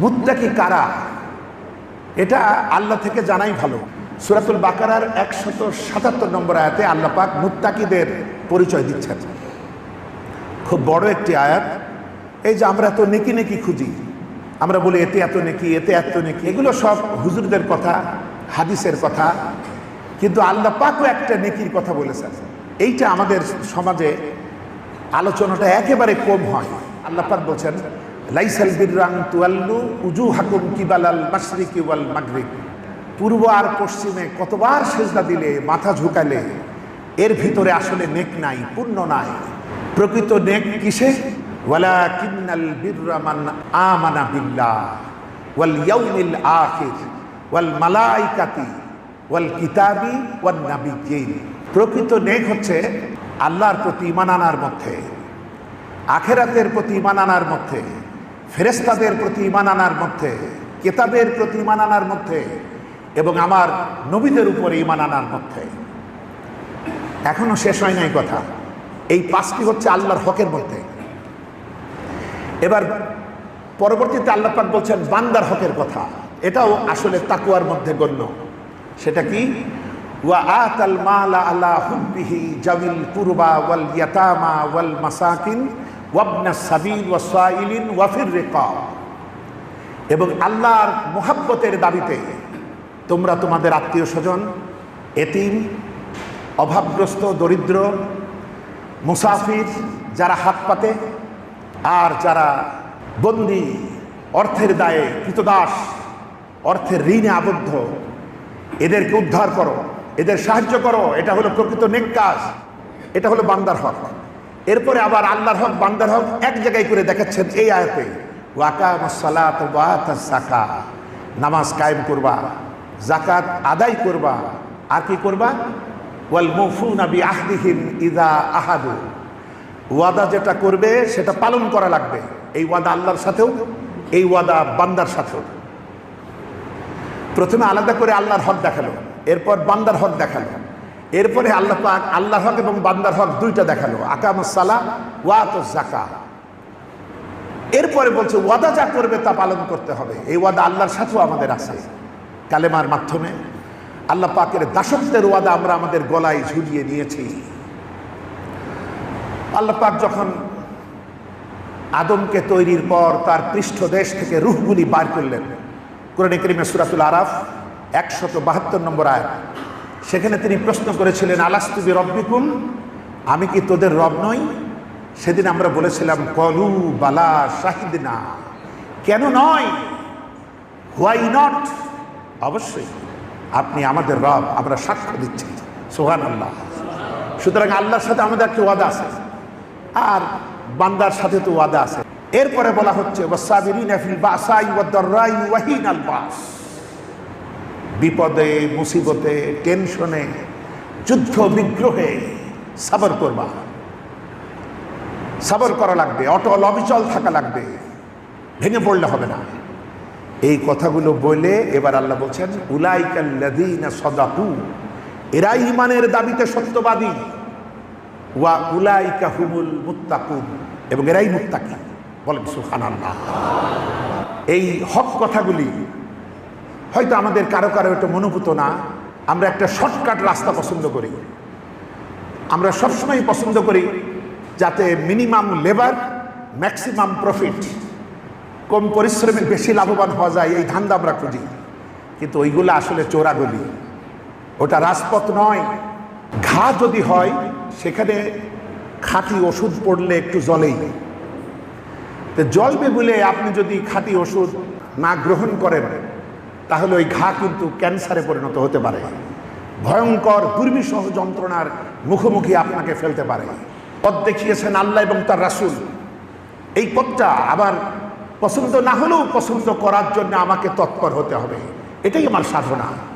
মুত্তাকি কারা? এটা আল্লাহ থেকে জানাই ভালো। সুরাতুল বাকারার একশত সাতাত্তর নম্বর আয়াতে আল্লাহ পাক মুত্তাকিদের পরিচয় দিচ্ছেন। খুব বড় একটি আয়াত। এই যে আমরা তো নেকি নেকি খুঁজি, আমরা বলি এতে এত নেকি, এতে এত নেকি, এগুলো সব হুজুরদের কথা, হাদিসের কথা। কিন্তু আল্লাহ পাকও একটা নেকির কথা বলেছেন। এইটা আমাদের সমাজে আলোচনাটা একেবারে কম হয়। আল্লাহ পাক বলছেন লাইসাল বিরাং তুয়াল্লু উজু হাকুম কিবালাল মাশরিকি ওয়াল মাগরিব। পূর্ব আর পশ্চিমে কতবার সেজদা দিলে, মাথা ঝুঁকালে, এর ভিতরে আসলে নেক নাই, পুণ্য নাই। প্রকৃত নেক কিসে? ওয়ালা কিন্নাল বিররা মান আমানা বিল্লাহ, ওয়াল ইয়াউমিল আখির, ওয়াল মালাইকাতি, ওয়াল কিতাবি ওয়ান নাবিয়্যিন। প্রকৃত নেক হচ্ছে আল্লাহর প্রতি ঈমান আনার মধ্যে, আখেরাতের প্রতি ঈমান আনার মধ্যে। ফেরেস্তাদের প্রতি ঈমান আনার মধ্যে, কেতাবের প্রতি ঈমান আনার মধ্যে এবং আমার নবীদের উপরে ঈমান আনার মধ্যে। এখনও শেষ হয় নাই কথা। এই পাঁচটি হচ্ছে আল্লাহর হকের মধ্যে। এবার পরবর্তীতে আল্লাহ পাক বলছেন, বান্দার হকের কথা। এটাও আসলে তাকুয়ার মধ্যে গণ্য। সেটা কি? ওয়া মালা আলা জামিল কুরবা ওয়াল ওয়াফির এবং আল্লাহর মোহাব্বতের দাবিতে তোমরা তোমাদের আত্মীয় স্বজন, এতিম, অভাবগ্রস্ত, দরিদ্র, মুসাফির, যারা হাত পাতে আর যারা বন্দি, অর্থের দায়ে কৃতদাস, অর্থের ঋণে আবদ্ধ, এদেরকে উদ্ধার করো, এদের সাহায্য করো, এটা হলো প্রকৃত নেক কাজ, এটা হলো বান্দার হক। এরপরে আবার আল্লাহর হক, বান্দার হক এক জায়গায় করে দেখাচ্ছেন এই আয়াতে, ওয়াকাম সালাত জাকা নামাজ কায়েম করবা জাকাত আদায় করবা। আর কি করবা? ওয়াল মুফুনা বি আহদিহিম ইদা আহাদু। ওয়াদা যেটা করবে, সেটা পালন করা লাগবে। এই ওয়াদা আল্লাহর সাথেও, এই ওয়াদা বান্দার সাথেও। প্রথমে আলাদা করে আল্লাহর হক দেখাল, এরপর বান্দার হক দেখাল। এরপরে আল্লাহ পাক আল্লাহর হক এবং বান্দার হক দুইটা দেখাল। আকামসালা ওয়াত জাকা এরপরে বলছে, ওয়াদা যা করবে তা পালন করতে হবে। এই ওয়াদা আল্লাহর সাথেও আমাদের আছে। কালেমার মাধ্যমে আল্লাহ পাকের দাসত্বের ওয়াদা আমরা আমাদের গলায় ঝুলিয়ে নিয়েছি। আল্লাহ পাক যখন আদমকে তৈরির পর তার পৃষ্ঠদেশ থেকে রুহগুলি বার করলেন। কোরআন করিমে সুরাতুল আরাফ একশত বাহাত্তর নম্বর আয় সেখানে তিনি প্রশ্ন করেছিলেন আলাস্তুবি রব্বিকুম আমি কি তোদের রব নই? সেদিন আমরা বলেছিলাম, কলু বালা শাহিদ না কেন নয়? হোয়াই নট অবশ্যই, আপনি আমাদের রব, আমরা সাক্ষ্য দিচ্ছি। সোহান আল্লাহ সুতরাং আল্লাহর সাথে আমাদের একটা ওয়াদা আছে, আর বান্দার সাথে তো ওয়াদা আছে। এরপরে বলা হচ্ছে ওয়াসাবিরিনা ফিল বাসাই ওয়াদ-দাররাই ওয়াহিনাল বাস। বিপদে, মুসিবতে, টেনশনে, যুদ্ধ বিগ্রহে সাবর করবা। সাবর করা লাগবে, অটল অবিচল থাকা লাগবে, ভেঙে পড়লে হবে না। এই কথাগুলো বলে এবার আল্লাহ বলছেন উলাইকাল্লাযীনা সাদাকু এরা ইমানের দাবিতে সত্যবাদী। ওয়া উলাইকা হুমুল মুত্তাকুন, এবং এরাই মুত্তাকি। বলেন সুবহানাল্লাহ। এই হক কথাগুলি হয়তো আমাদের কারও কারও এটা মনোভূত না। আমরা একটা শর্টকাট রাস্তা পছন্দ করি। আমরা সবসময় পছন্দ করি যাতে মিনিমাম লেবার, ম্যাক্সিমাম প্রফিট। কম পরিশ্রমে বেশি লাভবান হওয়া যায়, এই ধান্দা আমরা খুঁজি। কিন্তু ওইগুলো আসলে চোরাগলি। ওটা রাজপথ নয়। ঘা যদি হয়, সেখানে খাঁটি ওষুধ পড়লে একটু জলেই। তো জলবে বলে আপনি যদি খাঁটি ওষুধ না গ্রহণ করেন তাহলে ওই ঘা কিন্তু ক্যান্সারে পরিণত হতে পারে। ভয়ঙ্কর দুর্বিষহ যন্ত্রণার মুখোমুখি আপনাকে ফেলতে পারে। পথ দেখিয়েছেন আল্লাহ এবং তার রাসুল। এই পথটা আবার পছন্দ না হলেও পছন্দ করার জন্য আমাকে তৎপর হতে হবে। এটাই আমার সাধনা।